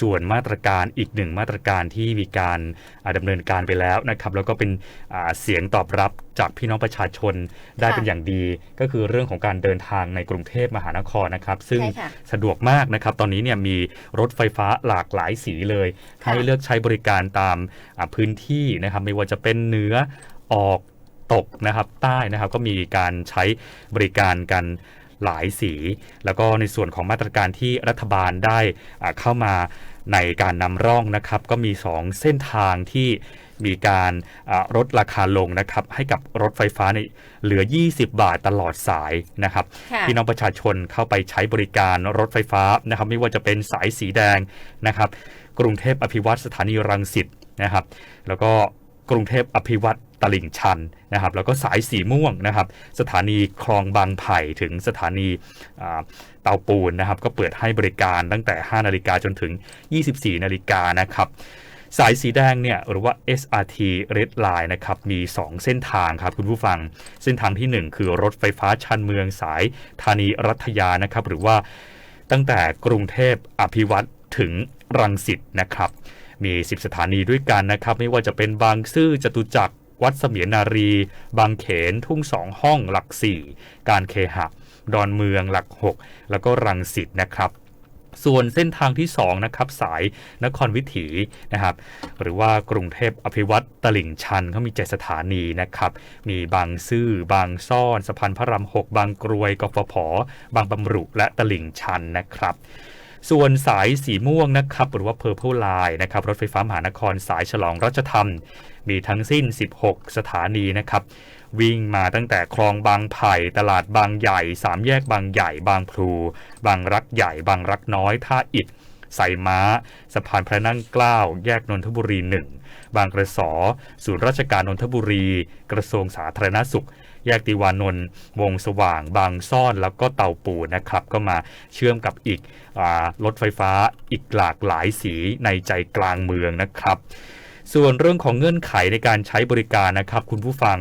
ส่วนมาตรการอีกหนึ่งมาตรการที่มีการอ่าดำเนินการไปแล้วนะครับ แล้วก็เป็นอ่าเสียงตอบรับจากพี่น้องประชาชนได้ค่ะเป็นอย่างดี ก็คือเรื่องของการเดินทางในกรุงเทพมหานครนะครับ ซึ่งใช่ค่ะสะดวกมากนะครับ ตอนนี้เนี่ยมีรถไฟฟ้าหลากหลายสีเลยค่ะให้เลือกใช้บริการตามอ่าพื้นที่นะครับ ไม่ว่าจะเป็นเหนือออกตกนะครับใต้นะครับก็มีการใช้บริการกัน หลายสี แล้วก็ในส่วนของมาตรการที่รัฐบาลได้อ่าเข้ามาในการนำร่องนะครับ ก็มี 2 เส้นทางที่มีการอ่าลดราคาลงนะครับ ให้กับรถไฟฟ้าในยเหลือ 20 บาทตลอดสายนะครับค่ะพี่น้องประชาชนเข้าไปใช้บริการรถไฟฟ้านะครับ ไม่ว่าจะเป็นสายสีแดงนะครับ กรุงเทพอภิวัตสถานีรังสิตนะครับ แล้วก็ กรุงเทพอภิวัตตลิ่งชันนะครับ แล้วก็สายสีม่วงนะครับ สถานีคลองบางไผ่ถึงสถานีเตาปูนนะครับ ก็เปิดให้บริการตั้งแต่ 5 นาฬิกาจนถึง 24 นาฬิกานะครับ สายสีแดงเนี่ยหรือว่า SRT Red Line นะครับ มี 2 เส้นทางครับคุณผู้ฟัง เส้นทางทีหนึ่1 คือรถไฟฟ้าชันเมืองสายธานีรัฐยานะครับ หรือว่าตั้งแต่กรุงเทพอภิวัตถึงรังสิตนะครับ มี 10 สถานีด้วยกันนะครับ ไม่ว่าจะเป็นบางซื่อจตุจักร วัดเสมียนนารี บางเขน ทุ่งสองห้องหลัก 4 การเคหะ ดอนเมืองหลัก 6 แล้วก็รังสิตนะครับส่วนเส้นทางที่2นะครับสายนครวิถีนะครับหรือว่ากรุงเทพอภิวัตตลิ่งชันเขามี7สถานีนะครับมีบางซื่อบางซ่อนสะพานพระราม6บางกรวยกฟผบางบำรุและตลิ่งชันนะครับ ส่วนสายสีม่วงนะครับหรือว่า Purple Line นะครับรถไฟฟ้ามหานครสายฉลองรัชธรรม มีทั้งสิ้น 16 สถานีนะครับวิ่งมาตั้งแต่คลองบางไผ่ตลาดบางใหญ่สามแยกบางใหญ่บางพลูบางรักใหญ่บางรักน้อยท่าอิฐ ใส่ม้า สะพานพระนั่งเกล้า แยกนนทบุรีหนึ่ง บางกระสอ ศูนย์ราชการนนทบุรี กระทรวงสาธารณสุข แยกติวานนท์ วงสว่าง บางซ่อน แล้วก็เตาปูนะครับ ก็มาเชื่อมกับอีกอรถไฟฟ้าอีกหลากหลายสีในใจกลางเมืองนะครับ ส่วนเรื่องของเงื่อนไขในการใช้บริการนะครับ คุณผู้ฟัง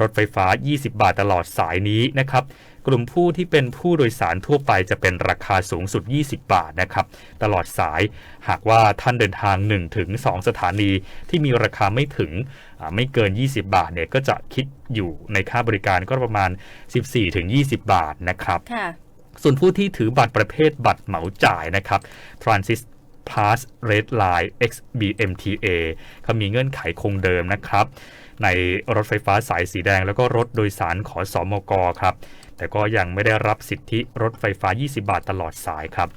รถไฟฟ้า 20 บาทตลอดสายนี้นะครับกลุ่มผู้ที่เป็นผู้โดยสารทั่วไปจะเป็นราคาสูงสุด 20 บาทนะครับ ตลอดสายหากว่าท่านเดินทาง 1 ถึง 2 สถานีที่มีราคาไม่ถึงอ่าไม่เกิน 20 บาทเนี่ยก็จะคิดอยู่ในค่าบริการก็ประมาณ 14 ถึง 20 บาทนะครับค่ะส่วนผู้ที่ถือบัตรประเภทบัตรเหมาจ่ายนะครับ Transit Plus Red Line XBMTA เขามีเงื่อนไขคงเดิมนะครับ ในรถไฟฟ้าสายสีแดงแล้วก็รถโดยสารขอสอมกครับ แต่ก็ยังไม่ได้รับสิทธิรถไฟฟ้า 20 บาทตลอดสายครับ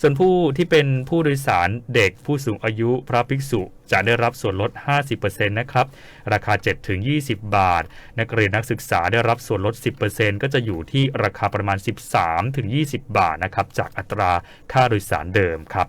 ส่วนผู้ที่เป็นผู้โดยสารเด็กผู้สูงอายุพระภิกษุจะได้รับส่วนลด 50%นะครับ ราคา 7-20 บาท นักเรียนนักศึกษาได้รับส่วนลด 10%ก็จะอยู่ที่ราคาประมาณ 13-20 บาทนะครับ จากอัตราค่าโดยสารเดิมครับ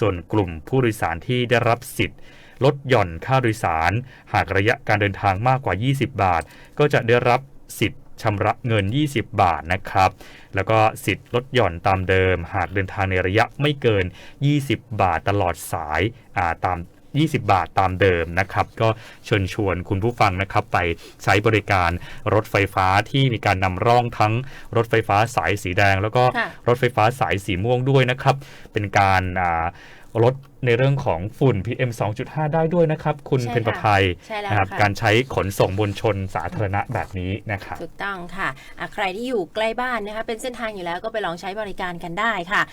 ส่วนกลุ่มผู้โดยสารที่ได้รับสิทธิ์ลดหย่อนค่าโดยสาร หากระยะการเดินทางมากกว่า 20 บาท ก็จะได้รับสิทธิ์ชำระเงิน 20 บาทนะครับ แล้วก็สิทธิ์ลดหย่อนตามเดิม หากเดินทางในระยะไม่เกิน 20 บาทตลอดสายาตาม 20 บาทตามเดิมนะครับ ก็เชิญชวนคุณผู้ฟังนะครับไปใช้บริการรถไฟฟ้าที่มีการนำร่องทั้งรถไฟฟ้าสายสีแดง แล้วก็ค่ะรถไฟฟ้าสายสีม่วงด้วยนะครับ เป็นการอ่าลดในเรื่องของฝุ่น PM 2.5 ได้ด้วยนะครับ คุณใช่เพนประค่ะภัยใช่แล้วนะครับค่ะการใช้ขนส่งมวลชนสาธารณะแบบนี้นะครับถูกต้องค่ะอะใครที่อยู่ใกล้บ้านนะคะเป็นเส้นทางอยู่แล้วก็ไปลองใช้บริการกันได้ค่ะ